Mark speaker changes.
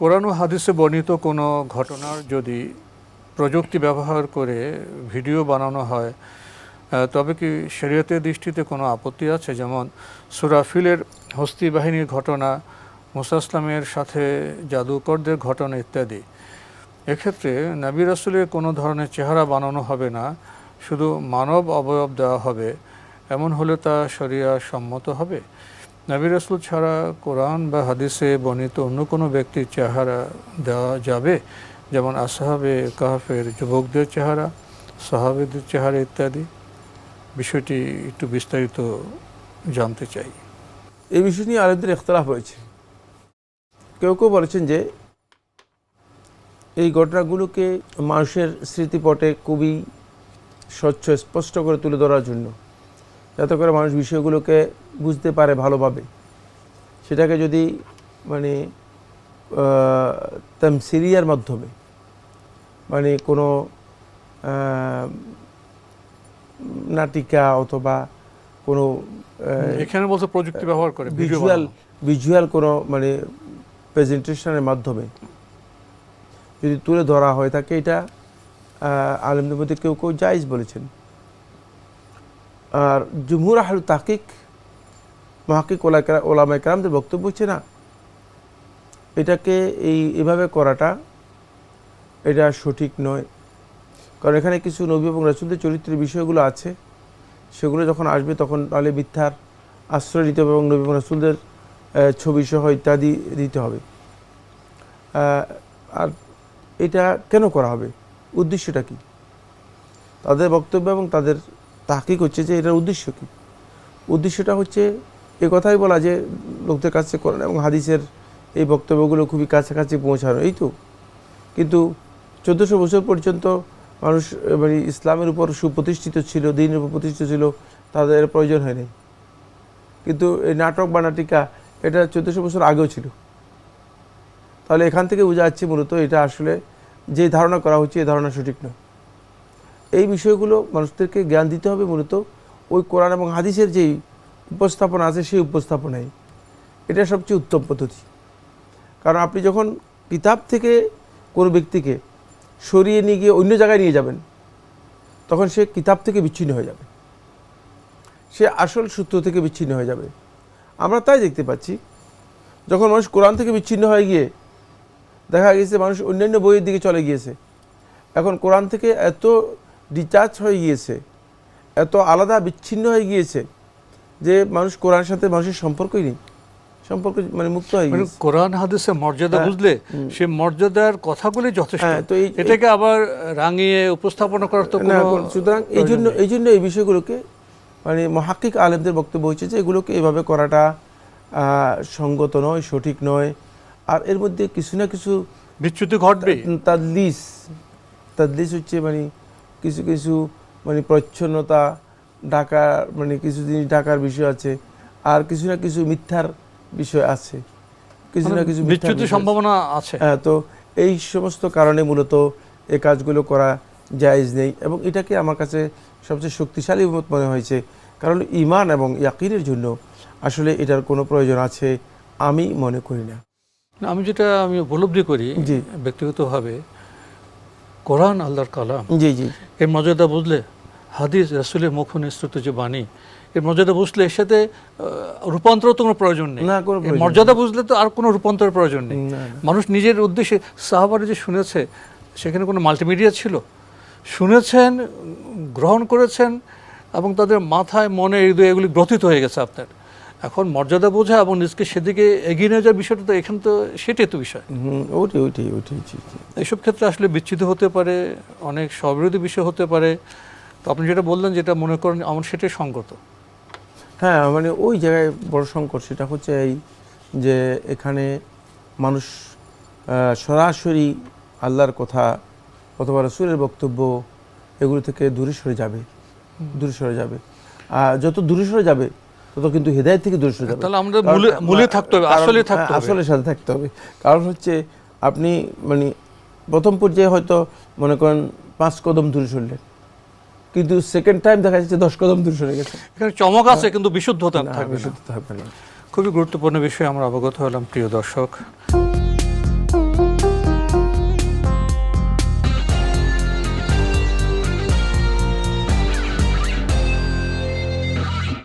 Speaker 1: কোরআন ও হাদিসে বর্ণিত কোনো ঘটনার যদি প্রযুক্তি ব্যবহার করে ভিডিও বানানো হয় তবে কি শরীয়তের দৃষ্টিতে কোনো আপত্তি আছে? যেমন সুরাফিলের হস্তি বাহিনীর ঘটনা মুসাসলামের সাথে জাদুকরদের ঘটনা ইত্যাদি। এক্ষেত্রে নবী রাসুলের কোনো ধরনের চেহারা বানানো হবে না, শুধু মানব অবয়ব দেওয়া হবে, এমন হলে তা শরিয়া সম্মত হবে? নবী রাসুল ছাড়া কোরআন বা হাদিসে বর্ণিত অন্য কোনো ব্যক্তির চেহারা দেওয়া যাবে? যেমন আসহাবে কাহাফের যুবকদের চেহারা, সাহাবেদের চেহারা ইত্যাদি। বিষয়টি একটু বিস্তারিত জানতে চাই।
Speaker 2: এই বিষয় নিয়ে আলেমদের ইখতলাফ রয়েছে। কেউ কেউ বলেছেন যে এই ঘটনাগুলোকে মানুষের স্মৃতিপটে খুবই স্বচ্ছ, স্পষ্ট করে তুলে ধরার জন্য। যাতে করে মানুষ বিষয়গুলোকে বুঝতে পারে ভালোভাবে। সেটাকে যদি মানে তামসিরিয়ার মাধ্যমে মানে কোনো নাটিকা অথবা কোনো
Speaker 1: এখানে বলতে প্রযুক্তি ব্যবহার করে
Speaker 2: ভিজুয়াল ভিজুয়াল কোনো মানে প্রেজেন্টেশনের মাধ্যমে। যদি তুলে ধরা হয় থাকে এটা আলেমদের মধ্যে কেউ কেউ জায়জ বলেছেন। আর জুমহুর আহলু তাকিক মহাকিক ওলামা একরামদের বক্তব্য হচ্ছে না। এটাকে এই, এভাবে করাটা এটা সঠিক নয়। কারণ এখানে কিছু নবী এবং রাসুলদের চরিত্রের বিষয়গুলো আছে। সেগুলো যখন আসবে তখন তাহলে মিথ্যার আশ্রয় নিতে হবে এবং নবী এবং রাসুলদের ছবি সহ ইত্যাদি দিতে হবে। আর এটা কেন করা হবে? উদ্দেশ্যটা কি? তাদের বক্তব্য এবং তাদের তাহকিক হচ্ছে যে এটার উদ্দেশ্য কি? উদ্দেশ্যটা হচ্ছে এ কথাই বলা যে লোকদের কাছে করেন এবং হাদিসের এই বক্তব্যগুলো খুবই কাছাকাছি পৌঁছানো, এই তো। কিন্তু চোদ্দোশো বছর পর্যন্ত মানুষ মানে ইসলামের উপর সুপ্রতিষ্ঠিত ছিল, দিনের উপর প্রতিষ্ঠিত ছিল, তাদের প্রয়োজন হয়নি। কিন্তু এই নাটক বা নাটিকা, এটা চোদ্দোশো বছর আগেও ছিল। তাহলে এখান থেকে বোঝা যাচ্ছে মূলত এটা আসলে যে ধারণা করা হচ্ছে এই ধারণা সঠিক নয়। এই বিষয়গুলো মানুষদেরকে জ্ঞান দিতে হবে মূলত ওই কোরআন এবং হাদিসের যেই উপস্থাপনা আছে, সেই উপস্থাপনাই। এটা সবচেয়ে উত্তম পদ্ধতি। কারণ আপনি যখন কিতাব থেকে কোনো ব্যক্তিকে সরিয়ে নিয়ে গিয়ে অন্য জায়গায় নিয়ে যাবেন, তখন সে কিতাব থেকে বিচ্ছিন্ন হয়ে যাবে। সে আসল সূত্র থেকে বিচ্ছিন্ন হয়ে যাবে। আমরা তাই দেখতে পাচ্ছি, যখন মানুষ কোরআন থেকে বিচ্ছিন্ন হয়ে গিয়ে দেখা গেছে মানুষ অন্যান্য বইয়ের দিকে চলে গিয়েছে, এখন কোরআন থেকে এত ডিচার্জ হয়ে গিয়েছে, এত আলাদা বিচ্ছিন্ন হয়ে গিয়েছে যে মানুষ কোরআনের সাথে মানুষের সম্পর্কই নেই। সম্পর্ক মানে মুক্ত হয়ে
Speaker 1: মানে কোরআন হাদিসের মর্যাদা
Speaker 2: হ্যাঁ,
Speaker 1: বুঝলে সে মর্যাদার কথাগুলি যথেষ্ট।
Speaker 2: হ্যাঁ, তো এই-
Speaker 1: এটাকে আবার রাঙিয়ে উপস্থাপনা করার তো
Speaker 2: সুতরাং এই জন্য এই জন্য এই বিষয়গুলোকে মানে মহাক্কিক আলেমদের বক্তব্য হচ্ছে যে এগুলোকে এভাবে করাটা সঙ্গত নয় সঠিক নয়। আর এর মধ্যে কিছু না কিছু
Speaker 1: বিচ্যুতি ঘটবে।
Speaker 2: তাদলিস। তাদলিস হচ্ছে মানে কিছু কিছু মানে প্রচ্ছন্নতা ঢাকার মানে কিছু জিনিস ঢাকার বিষয় আছে আর কিছু না কিছু মিথ্যার বিষয় আছে। কিছু না কিছু
Speaker 1: সম্ভাবনা আছে।
Speaker 2: হ্যাঁ তো এই সমস্ত কারণে মূলত এই কাজগুলো করা জায়েজ নেই এবং এটাকে আমার কাছে সবচেয়ে শক্তিশালী মত মনে হয়েছে। কারণ ইমান এবং ইয়াকিনের জন্য আসলে এটার কোনো প্রয়োজন আছে আমি মনে করি না।
Speaker 1: আমি যেটা আমি উপলব্ধি করি। ব্যক্তিগতভাবে কোরআন আল্লাহর কালাম।
Speaker 2: জি জি।
Speaker 1: এর মর্যাদা বুঝলে হাদিস রাসুলের মুখ নিঃসৃত যে বাণী এর মর্যাদা বুঝলে এর সাথে রূপান্তর তো কোনো প্রয়োজন নেই।
Speaker 2: না কোনো
Speaker 1: মর্যাদা বুঝলে তো আর কোনো রূপান্তরের প্রয়োজন নেই। মানুষ নিজের উদ্দেশ্যে সাহাবারে যে শুনেছে সেখানে কোনো মাল্টিমিডিয়া ছিল? শুনেছেন গ্রহণ করেছেন এবং তাদের মাথায় মনে হৃদয় এগুলি গ্রথিত হয়ে গেছে আপনার। এখন মর্যাদা বোঝা এবং নিজকে সেদিকে এগিয়ে নিয়ে যাওয়ার বিষয়টা তো এখানে তো সেটাই তো বিষয়।
Speaker 2: ওইটাই জি জি।
Speaker 1: এইসব ক্ষেত্রে আসলে বিচ্ছিত হতে পারে অনেক স্ববিরোধী বিষয় হতে পারে তো আপনি যেটা বললেন যেটা মনে করেন আমার সেটাই সঙ্গত
Speaker 2: হ্যাঁ মানে ওই জায়গায় বড় সংকট সেটা হচ্ছে এই যে এখানে মানুষ সরাসরি আল্লাহর কথা অথবা রসুলের বক্তব্য এগুলো থেকে দূরে সরে যাবে দূরে সরে যাবে। আর যত দূরে সরে যাবে তত কিন্তু হেদায়ত থেকে দূরে সরে যাবে।
Speaker 1: তাহলে আমাদের মূলে থাকতে হবে আসলে থাকতে
Speaker 2: হ্যাঁ,
Speaker 1: হবে।
Speaker 2: আসলের সাথে থাকতে হবে। কারণ হচ্ছে আপনি মানে প্রথম পর্যায়ে হয়তো মনে করেন পাঁচ কদম দূরে সরলেন। কিন্তু সেকেন্ড টাইম দেখা যাচ্ছে দশ কদম দূর সরে গেছে।
Speaker 1: এখানে চমক আছে কিন্তু বিশুদ্ধতা
Speaker 2: থাকবে না।
Speaker 1: খুবই গুরুত্বপূর্ণ বিষয়ে আমরা অবগত হলাম প্রিয় দর্শক।